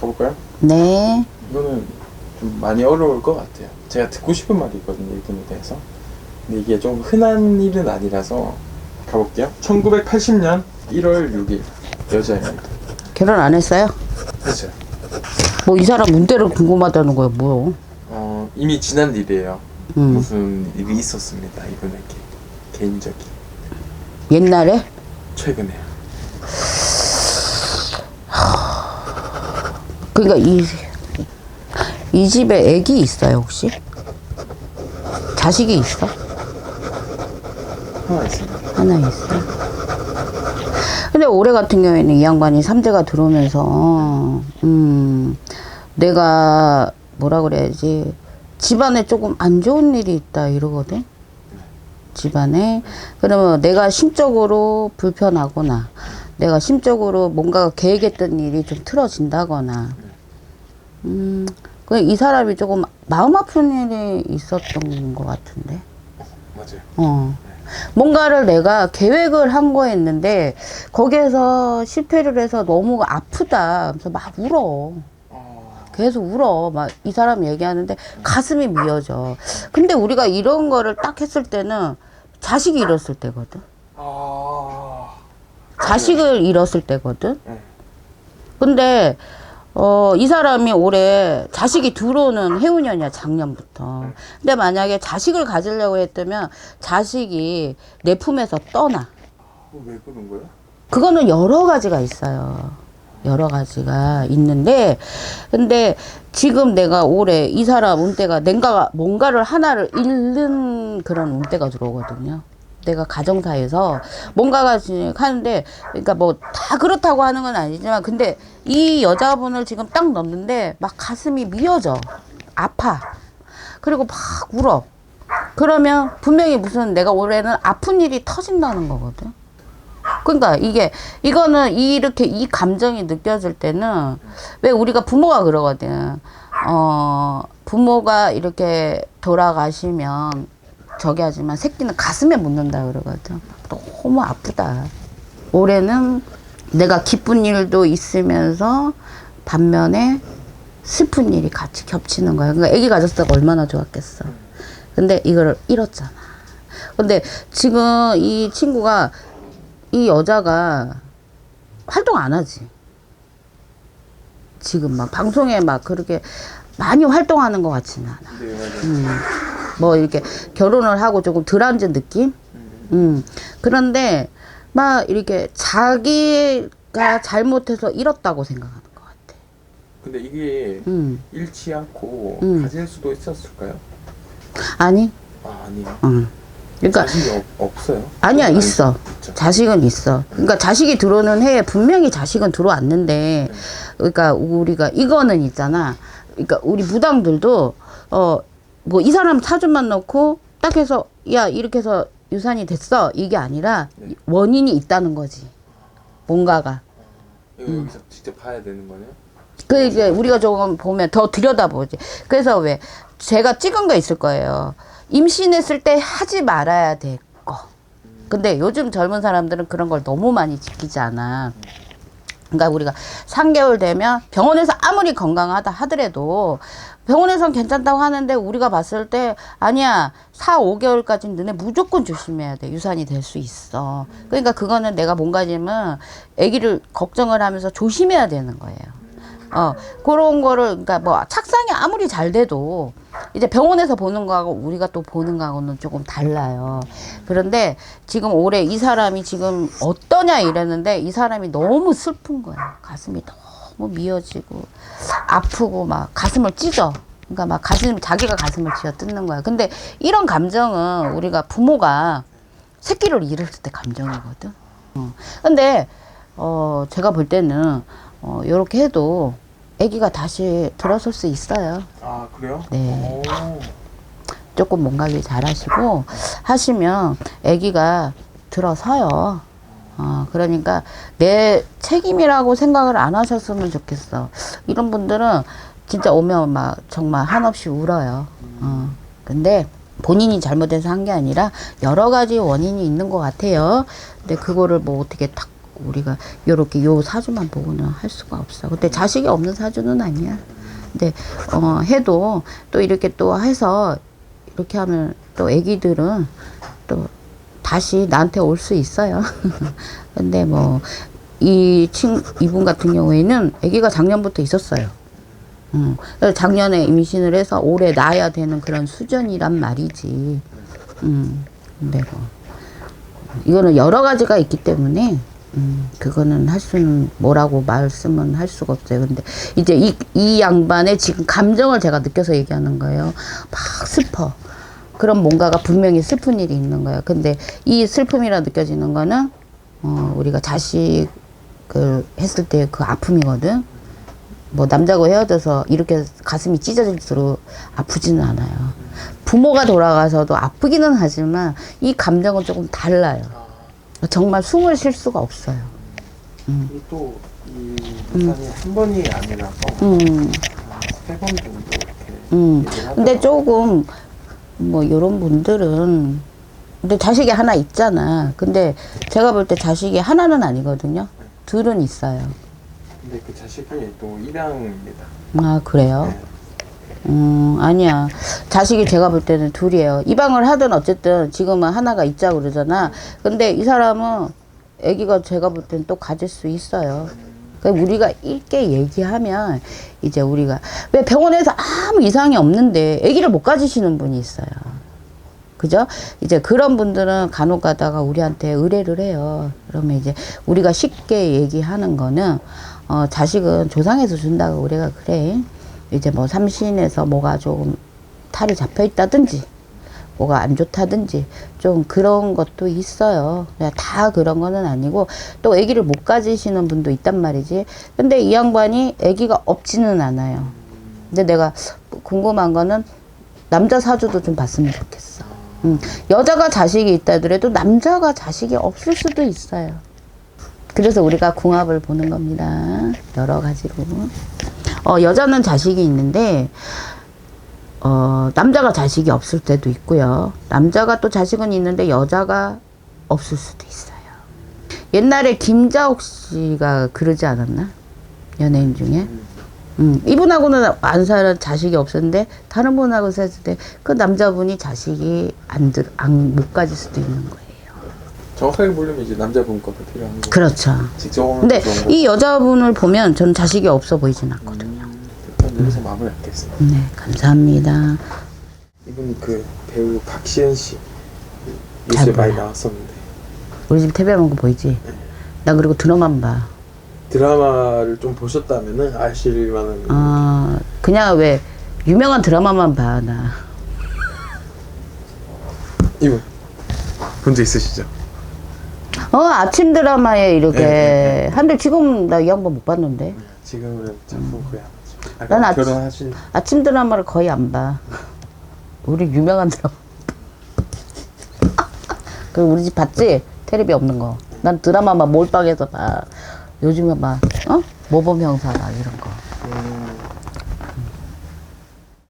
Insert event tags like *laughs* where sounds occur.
가볼까요? 네. 이거는 좀 많이 어려울 것 같아요. 제가 듣고 싶은 말이 있거든요, 이분에 대해서. 근데 이게 좀 흔한 일은 아니라서 가볼게요. 1980년 1월 6일 여자입니다. 결혼 안 했어요? 그렇죠. 뭐 이 사람 문대로 궁금하다는 거야, 뭐. 어, 이미 지난 일이에요. 음. 무슨 일이 있었습니다, 이분에게. 개인적인. 옛날에? 최근에요. 그러니까 이, 이 집에 애기 있어요, 혹시? 자식이 있어? 하나 있습니다. 하나 있어. 근데 올해 같은 경우에는 이 양반이 3대가 들어오면서, 음, 내가 뭐라 그래야지, 집안에 조금 안 좋은 일이 있다 이러거든? 집안에. 그러면 내가 심적으로 불편하거나, 내가 심적으로 뭔가 계획했던 일이 좀 틀어진다거나, 음, 그이 사람이 조금 마음 아픈 일이 있었던 것 같은데. 맞아요. 어. 뭔가를 내가 계획을 한 거였는데 거기에서 실패를 해서 너무 아프다. 그래서 막 울어. 어, 계속 울어. 막 이 사람 얘기하는데 가슴이 미어져. 근데 우리가 이런 거를 딱 했을 때는 자식이 잃었을 때거든. 아, 자식을 잃었을 때거든. 네. 근데 어, 이 사람이 올해 자식이 들어오는 해운년이야, 작년부터. 근데 만약에 자식을 가지려고 했다면 자식이 내 품에서 떠나. 어, 왜 그런 거야? 그거는 여러 가지가 있어요. 여러 가지가 있는데, 근데 지금 내가 올해 이 사람 운대가 뭔가, 뭔가를 하나를 잃는 그런 운대가 들어오거든요. 내가 가정사에서 뭔가가 하는데, 그러니까 뭐 다 그렇다고 하는 건 아니지만, 근데 이 여자분을 지금 딱 넣는데 막 가슴이 미어져. 아파. 그리고 막 울어. 그러면 분명히 무슨 내가 올해는 아픈 일이 터진다는 거거든. 그러니까 이게 이거는 이렇게 이 감정이 느껴질 때는 왜 우리가 부모가 그러거든. 어 부모가 이렇게 돌아가시면 저기 하지만 새끼는 가슴에 묻는다 그러거든. 너무 아프다. 올해는 내가 기쁜 일도 있으면서 반면에 슬픈 일이 같이 겹치는 거야. 그러니까 아기 가졌을 때 얼마나 좋았겠어. 근데 이거를 잃었잖아. 근데 지금 이 친구가 이 여자가 활동 안 하지. 지금 막 방송에 막 그렇게 많이 활동하는 것 같지는 않아. 네. 음. 뭐 이렇게 결혼을 하고 조금 덜 앉은 느낌? 음. 그런데 막 이렇게 자기가 잘못해서 잃었다고 생각하는 것 같아. 근데 이게 음. 잃지 않고 음. 가질 수도 있었을까요? 아니, 아, 아니요. 음. 그러니까 자식이 없, 없어요? 아니야 아니죠. 있어. 있죠. 자식은 있어. 그러니까 자식이 들어오는 해에 분명히 자식은 들어왔는데, 그러니까 우리가 이거는 있잖아. 그러니까 우리 무당들도 어 뭐 이 사람 사주만 넣고 딱 해서 야 이렇게 해서 유산이 됐어 이게 아니라 네. 원인이 있다는 거지. 뭔가가. 이거 여기서 직접 봐야 되는 거네요? 그 이제 우리가 조금 보면 더 들여다보지. 그래서 왜 제가 찍은 거 있을 거예요. 임신했을 때 하지 말아야 될 거. 근데 요즘 젊은 사람들은 그런 걸 너무 많이 지키지 않아. 그러니까 우리가 3개월 되면 병원에서 아무리 건강하다 하더라도 병원에선 괜찮다고 하는데 우리가 봤을 때 아니야 4, 5개월까지는 너네 무조건 조심해야 돼. 유산이 될 수 있어. 그러니까 그거는 내가 뭔가지만 아기를 걱정을 하면서 조심해야 되는 거예요. 어 그런 거를 그러니까 뭐 착상이 아무리 잘 돼도 이제 병원에서 보는 거하고 우리가 또 보는 거하고는 조금 달라요 그런데 지금 올해 이 사람이 지금 어떠냐 이랬는데 이 사람이 너무 슬픈 거야 가슴이 너무 미어지고 아프고 막 가슴을 찢어. 그러니까 막 가슴 자기가 가슴을 쥐어 뜯는 거야. 근데 이런 감정은 우리가 부모가 새끼를 잃었을 때 감정이거든. 어. 근데 어 제가 볼 때는 어 요렇게 해도 아기가 다시 들어설 수 있어요. 아, 그래요? 네. 오. 조금 몸 관리 잘 하시고 하시면 아기가 들어서요. 어, 그러니까 내 책임이라고 생각을 안 하셨으면 좋겠어. 이런 분들은 진짜 오면 막 정말 한없이 울어요. 어, 근데 본인이 잘못해서 한 게 아니라 여러 가지 원인이 있는 것 같아요. 근데 그거를 뭐 어떻게 탁 우리가 요렇게 요 사주만 보고는 할 수가 없어. 근데 자식이 없는 사주는 아니야. 근데 어 해도 또 이렇게 또 해서 이렇게 하면 또 애기들은 또 다시 나한테 올 수 있어요. *laughs* 근데 뭐 이 친 이분 같은 경우에는 아기가 작년부터 있었어요. 음, 작년에 임신을 해서 올해 낳아야 되는 그런 수준이란 말이지. 음, 근데 뭐 이거는 여러 가지가 있기 때문에 음, 그거는 할 수는 뭐라고 말씀은 할 수가 없어요. 근데 이제 이, 이 양반의 지금 감정을 제가 느껴서 얘기하는 거예요. 막 슬퍼. 그런 뭔가가 분명히 슬픈 일이 있는 거예요. 근데 이 슬픔이라 느껴지는 거는 어, 우리가 자식을 했을 때 그 아픔이거든. 뭐 남자고 헤어져서 이렇게 가슴이 찢어질수록 아프지는 않아요. 부모가 돌아가서도 아프기는 하지만 이 감정은 조금 달라요. 정말 숨을 쉴 수가 없어요. 그리고 또이 부산이 한 번이 아니라서 음, 세번 정도 이렇게 음. 근데 조금 뭐 이런 분들은 근데 자식이 하나 있잖아. 근데 제가 볼 때 자식이 하나는 아니거든요. 둘은 있어요. 근데 그 자식이 또 입양입니다. 아 그래요? 네. 음 아니야. 자식이 제가 볼 때는 둘이에요. 입양을 하든 어쨌든 지금은 하나가 있자고 그러잖아. 근데 이 사람은 아기가 제가 볼 때는 또 가질 수 있어요. 그러니까 우리가 있게 얘기하면 이제 우리가 왜 병원에서 아무 이상이 없는데 아기를 못 가지시는 분이 있어요. 그죠? 이제 그런 분들은 간혹 가다가 우리한테 의뢰를 해요. 그러면 이제 우리가 쉽게 얘기하는 거는 어, 자식은 조상에서 준다고 우리가 그래. 이제 뭐 삼신에서 뭐가 조금 탈이 잡혀 있다든지 뭐가 안 좋다든지 좀 그런 것도 있어요. 다 그런 거는 아니고 또 아기를 못 가지시는 분도 있단 말이지. 근데 이 양반이 아기가 없지는 않아요. 근데 내가 궁금한 거는 남자 사주도 좀 봤으면 좋겠어. 음, 여자가 자식이 있다 하더라도 남자가 자식이 없을 수도 있어요. 그래서 우리가 궁합을 보는 겁니다. 여러 가지로. 어, 여자는 자식이 있는데, 어, 남자가 자식이 없을 때도 있고요. 남자가 또 자식은 있는데 여자가 없을 수도 있어요. 옛날에 김자옥 씨가 그러지 않았나? 연예인 중에. 음, 이분하고는 안 살은 자식이 없었는데 다른 분하고 살을 때그 남자분이 자식이 안 들, 안, 못 가질 수도 있는 거예요. 정확하게 보려면 이제 남자분 것도 필요한 거. 그렇죠. 직접 근데. 이 여자분을 보면 저는 자식이 없어 보이진 않거든요. 여기서 마무리하겠습니다. 네, 감사합니다. 이분 그 배우 박시현 씨잘 뉴스에 많이 몰라. 나왔었는데 우리 집 TV 한번 보이지? 나 그리고 드라마만 봐. 드라마를 좀 보셨다면은 아실 만한 아, 그냥 왜 유명한 드라마만 봐, 나. 이분 본 적 있으시죠? 어, 아침 드라마에 이렇게. 네, 네, 한데 지금 나 이 양반 못 봤는데. 지금은 거의 안 하죠. 아까 난 아침- 결혼하신 아침 드라마를 거의 안 봐. 우리 유명한 드라마. *laughs* 그 우리 집 봤지? 테레비 없는 거. 난 드라마만 몰빵해서 봐. 요즘에 막, 어? 모범 형사 막 이런 거.